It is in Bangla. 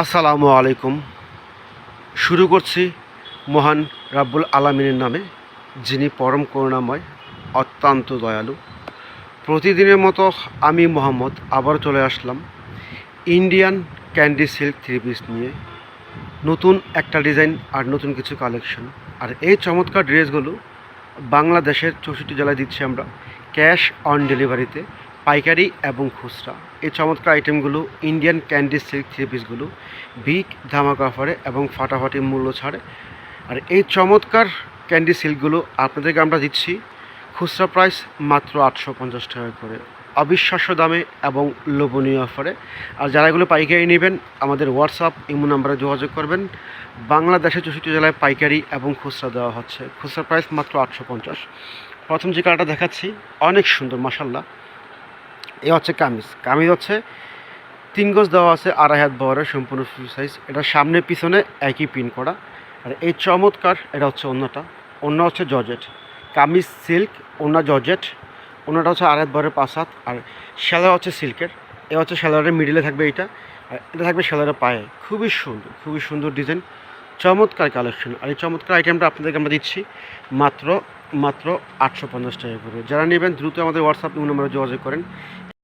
আসসালামু আলাইকুম। শুরু করছি মহান রাব্বুল আলামিনের নামে, যিনি পরম করুণাময়, অত্যন্ত দয়ালু। প্রতিদিনের মতো আমি মোহাম্মদ আবার চলে আসলাম Indian candy silk three piece নিয়ে। নতুন একটা ডিজাইন আর নতুন কিছু কালেকশন। আর এই চমৎকার ড্রেসগুলো বাংলাদেশের চৌষট্টি জেলায় দিচ্ছি আমরা ক্যাশ অন ডেলিভারিতে। পাইকারি এবং খুচরা। এই চমৎকার আইটেমগুলো ইন্ডিয়ান ক্যান্ডি সিল্ক থ্রি পিসগুলো বিগ ধামাকা অফারে এবং ফাটাফাটি মূল্য ছাড়ে। আর এই চমৎকার ক্যান্ডি সিল্কগুলো আপনাদেরকে আমরা দিচ্ছি খুচরা প্রাইস মাত্র আটশো পঞ্চাশ টাকা করে। অবিশ্বাস্য দামে এবং লোভনীয় অফারে আর যারা এগুলো পাইকারি নেবেন, আমাদের হোয়াটসঅ্যাপ ইমো নাম্বারে যোগাযোগ করবেন। বাংলাদেশের চৌষট্টি জেলায় পাইকারি এবং খুচরা দেওয়া হচ্ছে। খুচরা প্রাইস মাত্র আটশো পঞ্চাশ। প্রথম যে কালারটা দেখাচ্ছি, অনেক সুন্দর মাসাল্লাহ এ হচ্ছে কামিজ। কামিজ হচ্ছে তিন গজ দেওয়া আছে, আড়াই হাত বহরের সম্পূর্ণ ফ্রি সাইজ এটা সামনে পিছনে একই পিন করা। আর এই চমৎকার, এটা হচ্ছে অন্যটা অন্য হচ্ছে জর্জেট। কামিজ সিল্ক অন্য জর্জেট। অন্যটা হচ্ছে আড়াই হাত বহরের পাঁচ হাত। আর শ্যালার হচ্ছে সিল্কের এ হচ্ছে শ্যালারের মিডিলে থাকবে এইটা। আর এটা থাকবে শ্যালারের পায়ে। খুবই সুন্দর খুবই সুন্দর ডিজাইন চমৎকার কালেকশন আর এই চমৎকার আইটেমটা আপনাদেরকে আমরা দিচ্ছি মাত্র মাত্র আটশো পঞ্চাশ টাকা করে। যারা নেবেন, দ্রুত আমাদের হোয়াটসঅ্যাপ নম্বরে যোগাযোগ করেন।